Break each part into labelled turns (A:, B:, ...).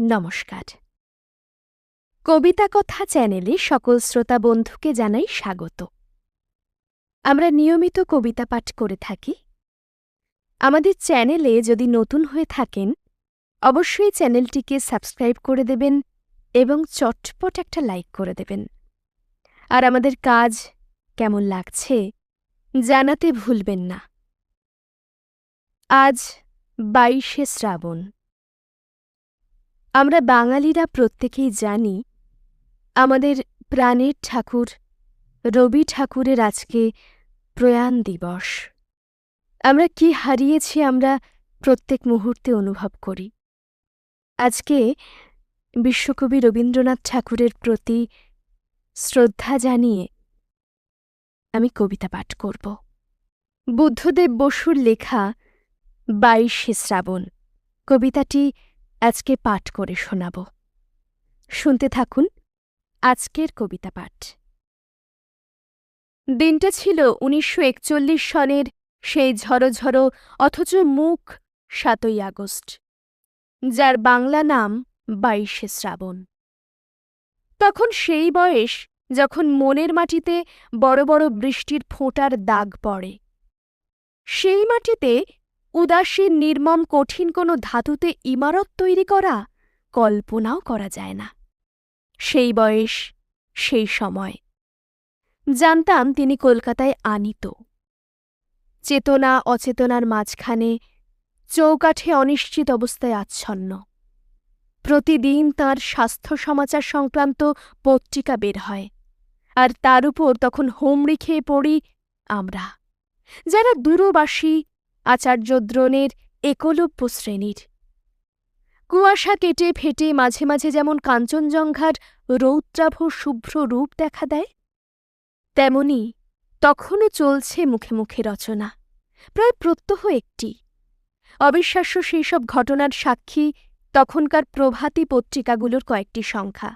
A: নমস্কার। কবিতা কথা চ্যানেলে সকল শ্রোতা বন্ধুকে জানাই স্বাগত। আমরা নিয়মিত কবিতা পাঠ করে থাকি। আমাদের চ্যানেলে যদি নতুন হয়ে থাকেন, অবশ্যই চ্যানেলটিকে সাবস্ক্রাইব করে দেবেন এবং চটপট একটা লাইক করে দেবেন। আর আমাদের কাজ কেমন লাগছে, জানাতে ভুলবেন না। আজ বাইশে শ্রাবণ। আমরা বাঙালিরা প্রত্যেকেই জানি, আমাদের প্রাণের ঠাকুর রবি ঠাকুরের আজকে প্রয়াণ দিবস। আমরা কি হারিয়েছি আমরা প্রত্যেক মুহূর্তে অনুভব করি। আজকে বিশ্বকবি রবীন্দ্রনাথ ঠাকুরের প্রতি শ্রদ্ধা জানিয়ে আমি কবিতা পাঠ করব। বুদ্ধদেব বসুর লেখা বাইশে শ্রাবণ। কবিতাটি আজকে পাঠ করে শোনাব। শুনতে থাকুন আজকের কবিতা পাঠ। দিনটা ছিল উনিশশো একচল্লিশ সনের সেই ঝড়ো অথচ মুখ সাতই আগস্ট, যার বাংলা নাম বাইশে শ্রাবণ। তখন সেই বয়স যখন মনের মাটিতে বড় বড় বৃষ্টির ফোঁটার দাগ পড়ে। সেই মাটিতে উদাসীন নির্মম, কঠিন কোনো ধাতুতে ইমারত তৈরি করা কল্পনাও করা যায় না। সেই বয়স, সেই সময়। জানতাম তিনি কলকাতায় আনিত। চেতনা, অচেতনার মাঝখানে চৌকাঠে অনিশ্চিত অবস্থায় আচ্ছন্ন। প্রতিদিন তার স্বাস্থ্য সমাচার সংক্রান্ত পত্রিকা বের হয়। আর তার উপর তখন হোমড়ি খেয়ে পড়ি আমরা। যারা দূরবাসী আচার্যদ্রোণের একলব্য শ্রেণির। কুয়াশা কেটে ফেটে মাঝে মাঝে যেমন কাঞ্চনজঙ্ঘার রৌদ্রাভ শুভ্র রূপ দেখা দেয়, তেমনি তখনও চলছে মুখে মুখে রচনা, প্রায় প্রত্যহ একটি। অবিশ্বাস্য সেই সব ঘটনার সাক্ষী তখনকার প্রভাতী পত্রিকাগুলোর কয়েকটি সংখ্যা।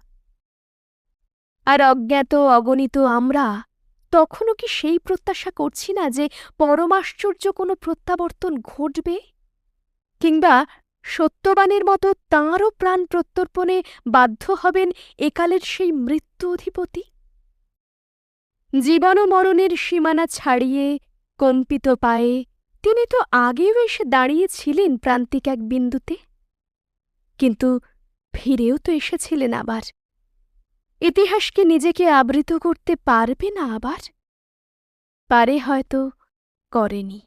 A: আর অজ্ঞাত, অগণিত আমরা তখনও কি সেই প্রত্যাশা করছি না যে পরমাশ্চর্য কোনো প্রত্যাবর্তন ঘটবে? কিংবা সত্যবানের মতো তাঁরও প্রাণ প্রত্যর্পণে বাধ্য হবেন একালের সেই মৃত্যু অধিপতি? জীবন মরণের সীমানা ছাড়িয়ে, কম্পিত পায়ে তিনি তো আগেও এসে দাঁড়িয়েছিলেন প্রান্তিক এক বিন্দুতে। কিন্তু ফিরেও তো এসেছিলেন আবার। ইতিহাসকে নিজেকে আবৃত করতে পারবে না আবার? পারে হয়তো করেনি।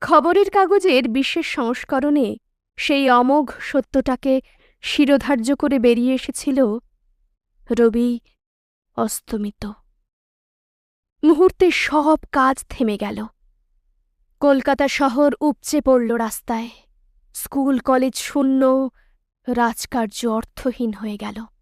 A: খবরের কাগজের বিশেষ সংস্করণে সেই অমোঘ সত্যটাকে শিরোধার্য করে বেরিয়ে এসেছিল রবি অস্তমিত। মুহূর্তে সব কাজ থেমে গেল। কলকাতা শহর উপচে পড়ল রাস্তায়। স্কুল কলেজ শূন্য, রাজকার্য অর্থহীন হয়ে গেল।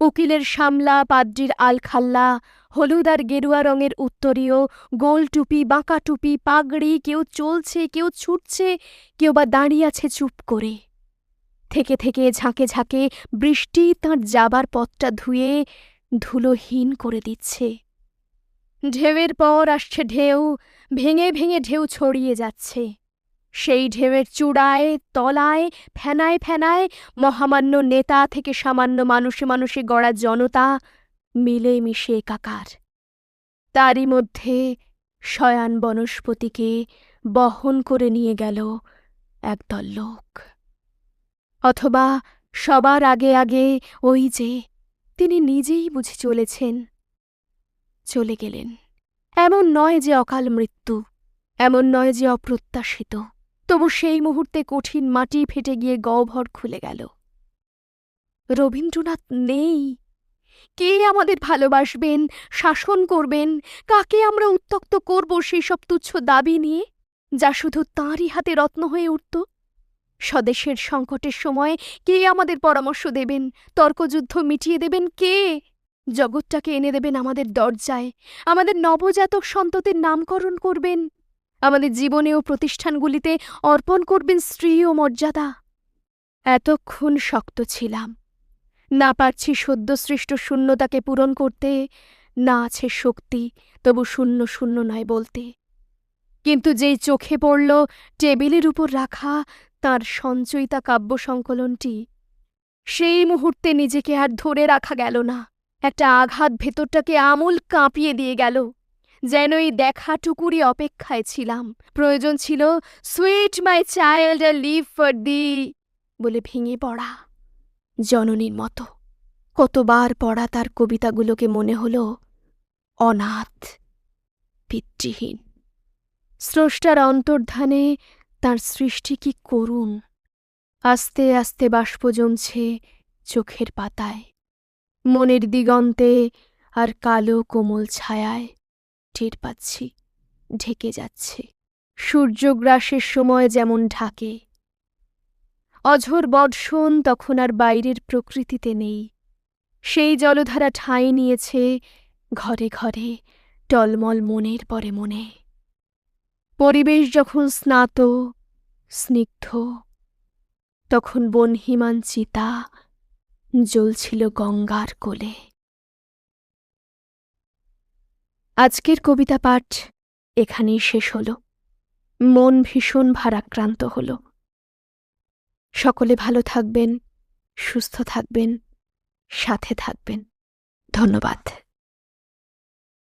A: উকিলের সামলা পাদ্রির আলখাল্লা, হলুদ আর গেরুয়া রঙের উত্তরীয়, গোল টুপি, বাঁকা টুপি, পাগড়ি, কেউ চলছে, কেউ ছুটছে, কেউ বা দাঁড়িয়ে আছে চুপ করে। থেকে থেকে ঝাঁকে ঝাঁকে বৃষ্টি তাঁর যাবার পথটা ধুয়ে ধুলোহীন করে দিচ্ছে। ঢেউয়ের পর আসছে ঢেউ, ভেঙে ভেঙে ঢেউ ছড়িয়ে যাচ্ছে। সেই ঢেউয়ের চূড়ায়, তলায়, ফেনায় ফেনায় মহামান্য নেতা থেকে সামান্য মানুষে মানুষে গড়া জনতা মিলে মিশে একাকার। তারই মধ্যে শয়ান বনস্পতিকে বহন করে নিয়ে গেল একদল লোক। অথবা সবার আগে আগে ওই যে তিনি নিজেই বুঝে চলেছেন, চলে গেলেন। এমন নয় যে অকাল মৃত্যু, এমন নয় যে অপ্রত্যাশিত। তবু সেই মুহূর্তে কঠিন মাটি ফেটে গিয়ে গহ্বর খুলে গেল। রবীন্দ্রনাথ নেই। কে আমাদের ভালোবাসবেন, শাসন করবেন, কাকে আমরা উত্তক্ত করব সেই সব তুচ্ছ দাবি নিয়ে, যা শুধু তাঁরই হাতে রত্ন হয়ে উঠত? স্বদেশের সংকটের সময় কে আমাদের পরামর্শ দেবেন? তর্কযুদ্ধ মিটিয়ে দেবেন কে? জগৎটাকে এনে দেবেন আমাদের দরজায়। আমাদের নবজাতক সন্ততির নামকরণ করবেন। আমাদের জীবনে ও প্রতিষ্ঠানগুলিতে অর্পণ করবেন স্ত্রী ও মর্যাদা। এতক্ষণ শক্ত ছিলাম। না পারছি সদ্যসৃষ্ট শূন্যতাকে পূরণ করতে, না আছে শক্তি, তবু শূন্য শূন্য নয় বলতে। কিন্তু যেই চোখে পড়ল টেবিলের উপর রাখা তাঁর সঞ্চয়িতা কাব্য সংকলনটি, সেই মুহূর্তে নিজেকে আর ধরে রাখা গেল না। একটা আঘাত ভেতরটাকে আমূল কাঁপিয়ে দিয়ে গেল। যেন এই দেখাটুকুরই অপেক্ষায় ছিলাম। প্রয়োজন ছিল, sweet my child live for the বলে ভেঙে পড়া জননীর মতো। কতবার পড়া তার কবিতাগুলোকে মনে হল অনাথ, পিতৃহীন। স্রষ্টার অন্তর্ধানে তার সৃষ্টি কি করুন আস্তে আস্তে বাষ্প জমছে চোখের পাতায়। মনের দিগন্তে আর কালো কোমল ছায়ায়। টের পাচ্ছি, ঢেকে যাচ্ছে। সূর্যগ্রাসের সময় যেমন ঢাকে। অঝোর বর্ষণ তখন আর বাইরের প্রকৃতিতে নেই। সেই জলধারা ঠাঁই নিয়েছে ঘরে ঘরে, টলমল মনের পরে মনে। পরিবেশ যখন স্নাত, স্নিগ্ধ, তখন বনহিমান চিতা জ্বলছিল গঙ্গার কোলে। আজকের কবিতা পাঠ এখানেই শেষ হল। মন ভীষণ ভারাক্রান্ত হল। সকলে ভালো থাকবেন, সুস্থ থাকবেন, সাথে থাকবেন। ধন্যবাদ।